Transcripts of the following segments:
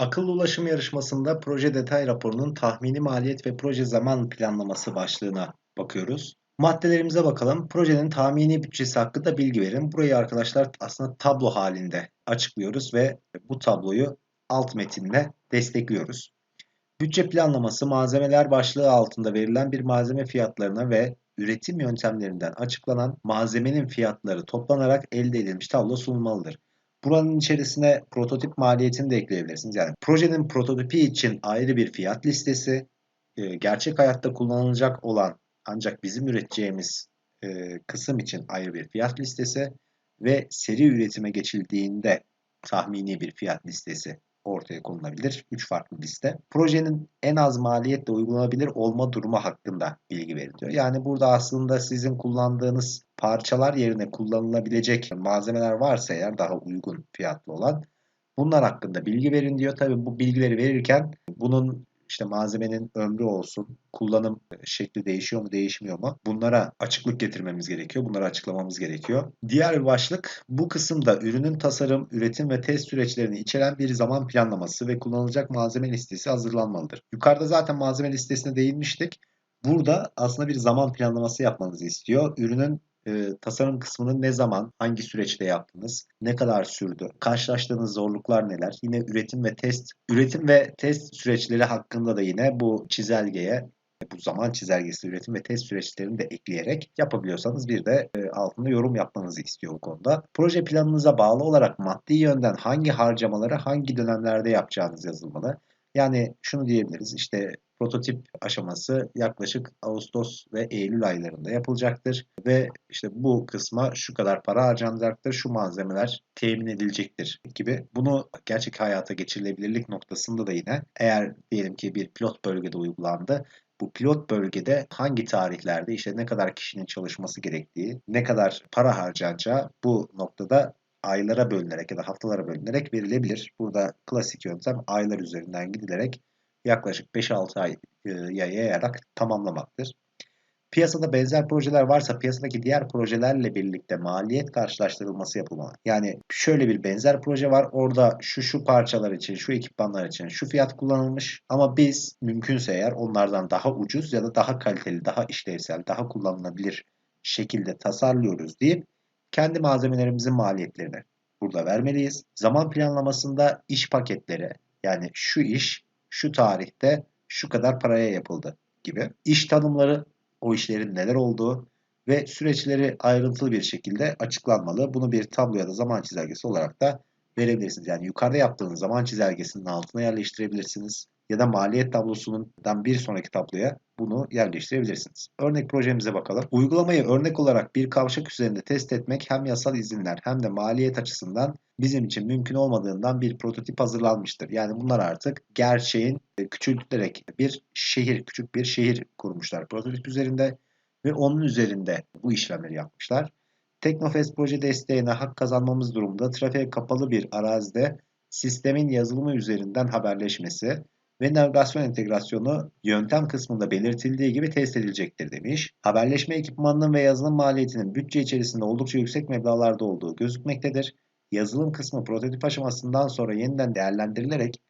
Akıllı ulaşım yarışmasında proje detay raporunun tahmini maliyet ve proje zaman planlaması başlığına bakıyoruz. Maddelerimize bakalım. Projenin tahmini bütçesi hakkında bilgi verin. Burayı arkadaşlar aslında tablo halinde açıklıyoruz ve bu tabloyu alt metinle destekliyoruz. Bütçe planlaması malzemeler başlığı altında verilen bir malzeme fiyatlarına ve üretim yöntemlerinden açıklanan malzemenin fiyatları toplanarak elde edilmiş tablo sunulmalıdır. Buranın içerisine prototip maliyetini de ekleyebilirsiniz. Yani projenin prototipi için ayrı bir fiyat listesi, e, gerçek hayatta kullanılacak olan ancak bizim üreteceğimiz e, kısım için ayrı bir fiyat listesi ve seri üretime geçildiğinde tahmini bir fiyat listesi ortaya konulabilir. 3 farklı liste. Projenin en az maliyetle uygulanabilir olma durumu hakkında bilgi veriliyor. Yani burada aslında sizin kullandığınız parçalar yerine kullanılabilecek malzemeler varsa eğer daha uygun fiyatlı olan bunlar hakkında bilgi verin diyor. Tabi bu bilgileri verirken bunun işte malzemenin ömrü olsun, kullanım şekli değişiyor mu değişmiyor mu? Bunlara açıklık getirmemiz gerekiyor. Bunları açıklamamız gerekiyor. Diğer bir başlık bu kısımda ürünün tasarım, üretim ve test süreçlerini içeren bir zaman planlaması ve kullanılacak malzeme listesi hazırlanmalıdır. Yukarıda zaten malzeme listesine değinmiştik. Burada aslında bir zaman planlaması yapmanızı istiyor. Ürünün e, tasarım kısmını ne zaman, hangi süreçte yaptınız, ne kadar sürdü, karşılaştığınız zorluklar neler, yine üretim ve test, üretim ve test süreçleri hakkında da yine bu çizelgeye bu zaman çizelgesi üretim ve test süreçlerini de ekleyerek yapabiliyorsanız bir de e, altında yorum yapmanızı istiyor bu konuda. Proje planınıza bağlı olarak maddi yönden hangi harcamaları hangi dönemlerde yapacağınız yazılmalı. Yani şunu diyebiliriz işte prototip aşaması yaklaşık Ağustos ve Eylül aylarında yapılacaktır ve işte bu kısma şu kadar para harcanacaktır, şu malzemeler temin edilecektir gibi. Bunu gerçek hayata geçirilebilirlik noktasında da yine eğer diyelim ki bir pilot bölgede uygulandı bu pilot bölgede hangi tarihlerde işte ne kadar kişinin çalışması gerektiği, ne kadar para harcanacağı bu noktada aylara bölünerek ya da haftalara bölünerek verilebilir. Burada klasik yöntem aylar üzerinden gidilerek yaklaşık 5-6 ay e, yayarak tamamlamaktır. Piyasada benzer projeler varsa piyasadaki diğer projelerle birlikte maliyet karşılaştırılması yapılmalı. Yani şöyle bir benzer proje var. Orada şu şu parçalar için, şu ekipmanlar için şu fiyat kullanılmış ama biz mümkünse eğer onlardan daha ucuz ya da daha kaliteli, daha işlevsel, daha kullanılabilir şekilde tasarlıyoruz deyip kendi malzemelerimizin maliyetlerini burada vermeliyiz. Zaman planlamasında iş paketleri yani şu iş şu tarihte şu kadar paraya yapıldı gibi. İş tanımları o işlerin neler olduğu ve süreçleri ayrıntılı bir şekilde açıklanmalı. Bunu bir tablo ya da zaman çizelgesi olarak da verebilirsiniz. Yani yukarıda yaptığınız zaman çizelgesinin altına yerleştirebilirsiniz ya da maliyet tablosundan bir sonraki tabloya bunu yerleştirebilirsiniz. Örnek projemize bakalım. Uygulamayı örnek olarak bir kavşak üzerinde test etmek hem yasal izinler hem de maliyet açısından bizim için mümkün olmadığından bir prototip hazırlanmıştır. Yani bunlar artık gerçeğin küçültülerek bir şehir, küçük bir şehir kurmuşlar prototip üzerinde ve onun üzerinde bu işlemleri yapmışlar. Teknofest proje desteğine hak kazanmamız durumunda trafiğe kapalı bir arazide sistemin yazılımı üzerinden haberleşmesi ve navigasyon entegrasyonu yöntem kısmında belirtildiği gibi test edilecektir demiş. Haberleşme ekipmanının ve yazılım maliyetinin bütçe içerisinde oldukça yüksek meblağlarda olduğu gözükmektedir. Yazılım kısmı prototip aşamasından sonra yeniden değerlendirilerek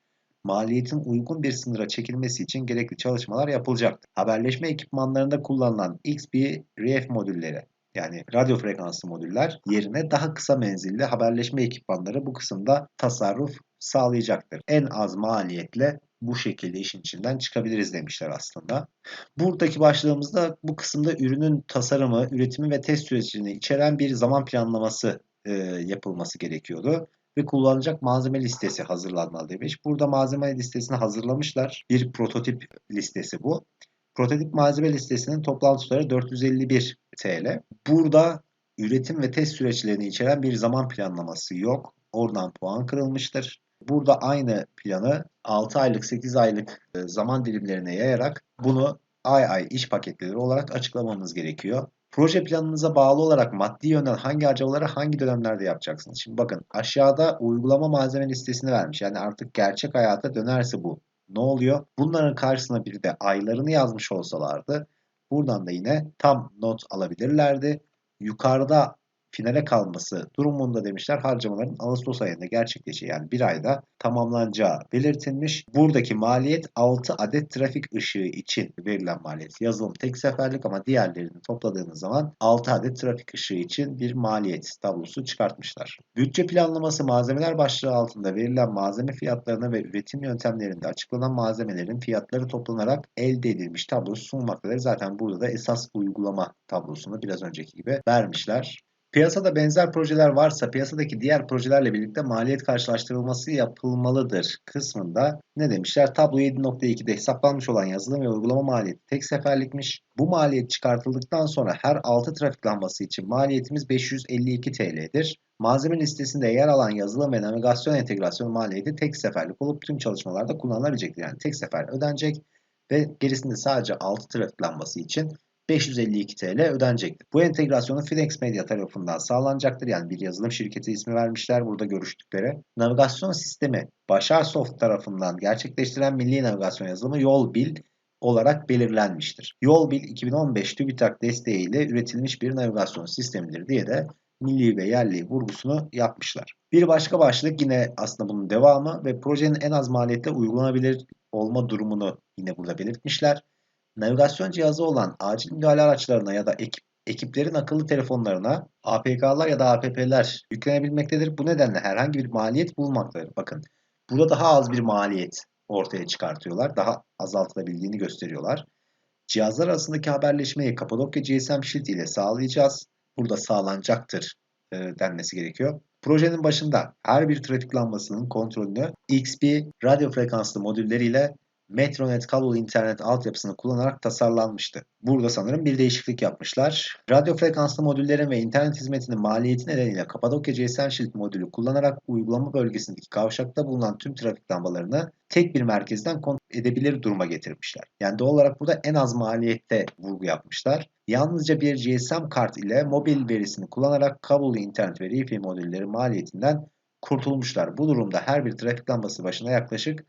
maliyetin uygun bir sınıra çekilmesi için gerekli çalışmalar yapılacaktır. Haberleşme ekipmanlarında kullanılan XP RF modülleri yani radyo frekanslı modüller yerine daha kısa menzilli haberleşme ekipmanları bu kısımda tasarruf sağlayacaktır. En az maliyetle bu şekilde işin içinden çıkabiliriz demişler aslında. Buradaki başlığımızda bu kısımda ürünün tasarımı, üretimi ve test sürecini içeren bir zaman planlaması e, yapılması gerekiyordu ve kullanılacak malzeme listesi hazırlanmalı demiş. Burada malzeme listesini hazırlamışlar. Bir prototip listesi bu. Prototip malzeme listesinin toplam tutarı 451 TL. Burada üretim ve test süreçlerini içeren bir zaman planlaması yok. Oradan puan kırılmıştır. Burada aynı planı 6 aylık 8 aylık e, zaman dilimlerine yayarak bunu ay ay iş paketleri olarak açıklamamız gerekiyor. Proje planınıza bağlı olarak maddi yönden hangi harcamaları hangi dönemlerde yapacaksınız? Şimdi bakın aşağıda uygulama malzeme listesini vermiş. Yani artık gerçek hayata dönerse bu. Ne oluyor? Bunların karşısına bir de aylarını yazmış olsalardı buradan da yine tam not alabilirlerdi. Yukarıda finale kalması durumunda demişler harcamaların Ağustos ayında gerçekleşeceği yani bir ayda tamamlanacağı belirtilmiş. Buradaki maliyet 6 adet trafik ışığı için verilen maliyet. Yazılım tek seferlik ama diğerlerini topladığınız zaman 6 adet trafik ışığı için bir maliyet tablosu çıkartmışlar. Bütçe planlaması malzemeler başlığı altında verilen malzeme fiyatlarına ve üretim yöntemlerinde açıklanan malzemelerin fiyatları toplanarak elde edilmiş tablosu sunulmaktadır. Zaten burada da esas uygulama tablosunu biraz önceki gibi vermişler. Piyasada benzer projeler varsa piyasadaki diğer projelerle birlikte maliyet karşılaştırılması yapılmalıdır kısmında ne demişler? Tablo 7.2'de hesaplanmış olan yazılım ve uygulama maliyeti tek seferlikmiş. Bu maliyet çıkartıldıktan sonra her 6 trafik lambası için maliyetimiz 552 TL'dir. Malzeme listesinde yer alan yazılım ve navigasyon entegrasyon maliyeti tek seferlik olup tüm çalışmalarda kullanılabilecektir. Yani tek sefer ödenecek ve gerisinde sadece 6 trafik lambası için 552 TL ödenecektir. Bu entegrasyonu Finex Media tarafından sağlanacaktır. Yani bir yazılım şirketi ismi vermişler burada görüştükleri. Navigasyon sistemi Başar Soft tarafından gerçekleştirilen milli navigasyon yazılımı Yolbil olarak belirlenmiştir. Yolbil 2015 TÜBİTAK desteğiyle üretilmiş bir navigasyon sistemidir diye de milli ve yerli vurgusunu yapmışlar. Bir başka başlık yine aslında bunun devamı ve projenin en az maliyette uygulanabilir olma durumunu yine burada belirtmişler navigasyon cihazı olan acil müdahale araçlarına ya da ekip, ekiplerin akıllı telefonlarına APK'lar ya da APP'ler yüklenebilmektedir. Bu nedenle herhangi bir maliyet bulunmaktadır. Bakın burada daha az bir maliyet ortaya çıkartıyorlar. Daha azaltılabildiğini gösteriyorlar. Cihazlar arasındaki haberleşmeyi Kapadokya GSM Shield ile sağlayacağız. Burada sağlanacaktır e, denmesi gerekiyor. Projenin başında her bir trafik lambasının kontrolünü XP radyo frekanslı modülleriyle Metronet kablolu internet altyapısını kullanarak tasarlanmıştı. Burada sanırım bir değişiklik yapmışlar. Radyo frekanslı modüllerin ve internet hizmetinin maliyeti nedeniyle Kapadokya GSM Shield modülü kullanarak uygulama bölgesindeki kavşakta bulunan tüm trafik lambalarını tek bir merkezden kontrol edebilir duruma getirmişler. Yani doğal olarak burada en az maliyette vurgu yapmışlar. Yalnızca bir GSM kart ile mobil verisini kullanarak kablolu internet ve Wi-Fi modülleri maliyetinden kurtulmuşlar. Bu durumda her bir trafik lambası başına yaklaşık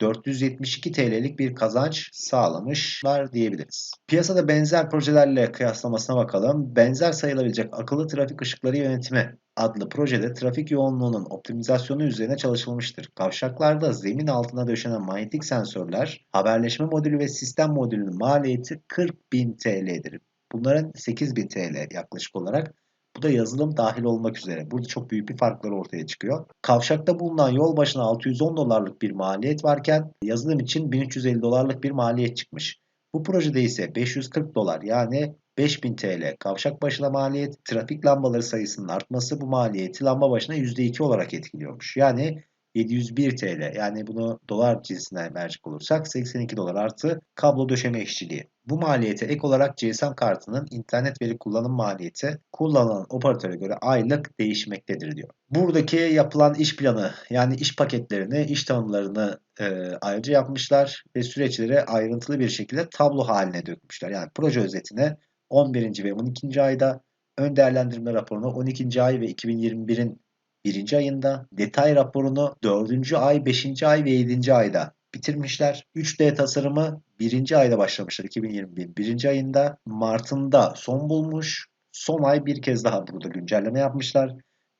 472 TL'lik bir kazanç sağlamışlar diyebiliriz. Piyasada benzer projelerle kıyaslamasına bakalım. Benzer sayılabilecek akıllı trafik ışıkları yönetimi adlı projede trafik yoğunluğunun optimizasyonu üzerine çalışılmıştır. Kavşaklarda zemin altına döşenen manyetik sensörler, haberleşme modülü ve sistem modülünün maliyeti 40.000 TL'dir. Bunların 8.000 TL yaklaşık olarak bu da yazılım dahil olmak üzere. Burada çok büyük bir farklar ortaya çıkıyor. Kavşakta bulunan yol başına 610 dolarlık bir maliyet varken yazılım için 1350 dolarlık bir maliyet çıkmış. Bu projede ise 540 dolar yani 5000 TL kavşak başına maliyet, trafik lambaları sayısının artması bu maliyeti lamba başına %2 olarak etkiliyormuş. Yani 701 TL yani bunu dolar cinsine verecek olursak 82 dolar artı kablo döşeme işçiliği. Bu maliyete ek olarak GSM kartının internet veri kullanım maliyeti kullanılan operatöre göre aylık değişmektedir diyor. Buradaki yapılan iş planı yani iş paketlerini, iş tanımlarını e, ayrıca yapmışlar ve süreçleri ayrıntılı bir şekilde tablo haline dökmüşler. Yani proje özetine 11. ve 12. ayda ön değerlendirme raporunu 12. ay ve 2021'in birinci ayında, detay raporunu dördüncü ay, beşinci ay ve yedinci ayda bitirmişler. 3D tasarımı birinci ayda başlamışlar 2021 birinci ayında. Mart'ında son bulmuş. Son ay bir kez daha burada güncelleme yapmışlar.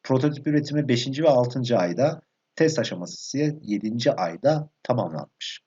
Prototip üretimi 5. ve 6. ayda, test aşaması ise 7. ayda tamamlanmış.